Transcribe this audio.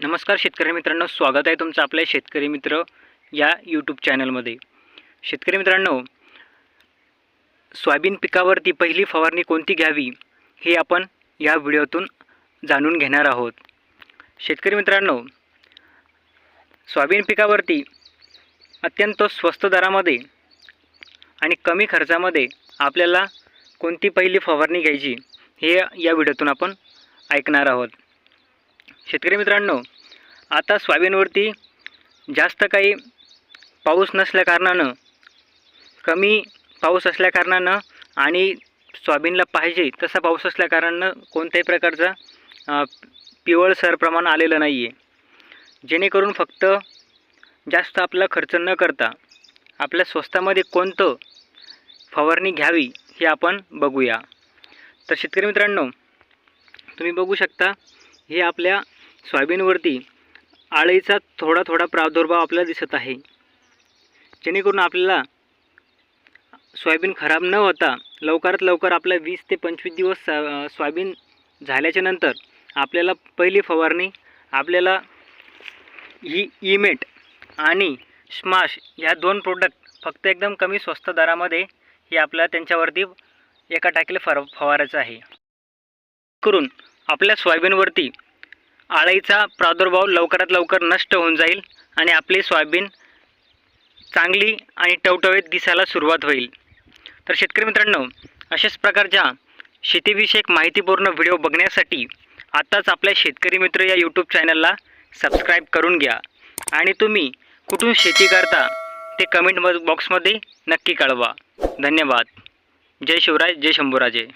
नमस्कार शेतकरी मित्रांनो स्वागत आहे तुमचं आपल्या शेतकरी मित्र या यूट्यूब चॅनलमध्ये शेतकरी मित्रांनो सोयाबीन पिकावरती पहिली फवारणी कोणती घ्यावी हे आपण या व्हिडिओतून जाणून घेणार आहोत. शेतकरी मित्रांनो सोयाबीन पिकावरती अत्यंत स्वस्त दरामध्ये आणि कमी खर्चामध्ये आपल्याला कोणती पहिली फवारणी घ्यायची हे या व्हिडिओतून आपण ऐकणार आहोत. शेतकरी मित्रांनो आता सोयाबीनवरती जास्त काही पाऊस नसल्याकारणानं कमी पाऊस असल्याकारणानं आणि सोयाबीनला पाहिजे तसा पाऊस असल्याकारणानं कोणत्याही प्रकारचा पिवळसर प्रमाण आलेलं नाही आहे जेणेकरून फक्त जास्त आपला खर्च न करता आपल्या स्वस्तामध्ये कोणतं फवारणी घ्यावी हे आपण बघूया. तर शेतकरी मित्रांनो तुम्ही बघू शकता हे आपल्या सोयाबीनवरती आळीचा थोडा थोडा प्रादुर्भाव आपल्याला दिसत आहे. जेणेकरून आपल्याला सोयाबीन खराब न होता लवकरात लवकर आपल्या वीस ते पंचवीस दिवस अ, सोयाबीन झाल्याच्यानंतर आपल्याला पहिली फवारणी आपल्याला ही इमेट आणि स्माश ह्या दोन प्रोडक्ट फक्त एकदम कमी स्वस्त दरामध्ये हे आपल्याला त्यांच्यावरती एका टाकीला फर फवारायचं आहे. करून आपल्या सोयाबीनवरती आळीचा प्रादुर्भाव लवकरात लवकर नष्ट होऊन जाईल आणि आपली सोयाबीन चांगली आणि टवटवीत दिसायला सुरुवात होईल. तर शेतकरी मित्रांनो अशाच प्रकारच्या शेतीविषयक माहितीपूर्ण व्हिडिओ बघण्यासाठी आत्ताच आपल्या शेतकरी मित्र या यूट्यूब चॅनलला सबस्क्राईब करून घ्या. आणि तुम्ही कुठून शेती करता ते कमेंट बॉक्समध्ये नक्की कळवा. धन्यवाद. जय शिवराय जय शंभूराजे.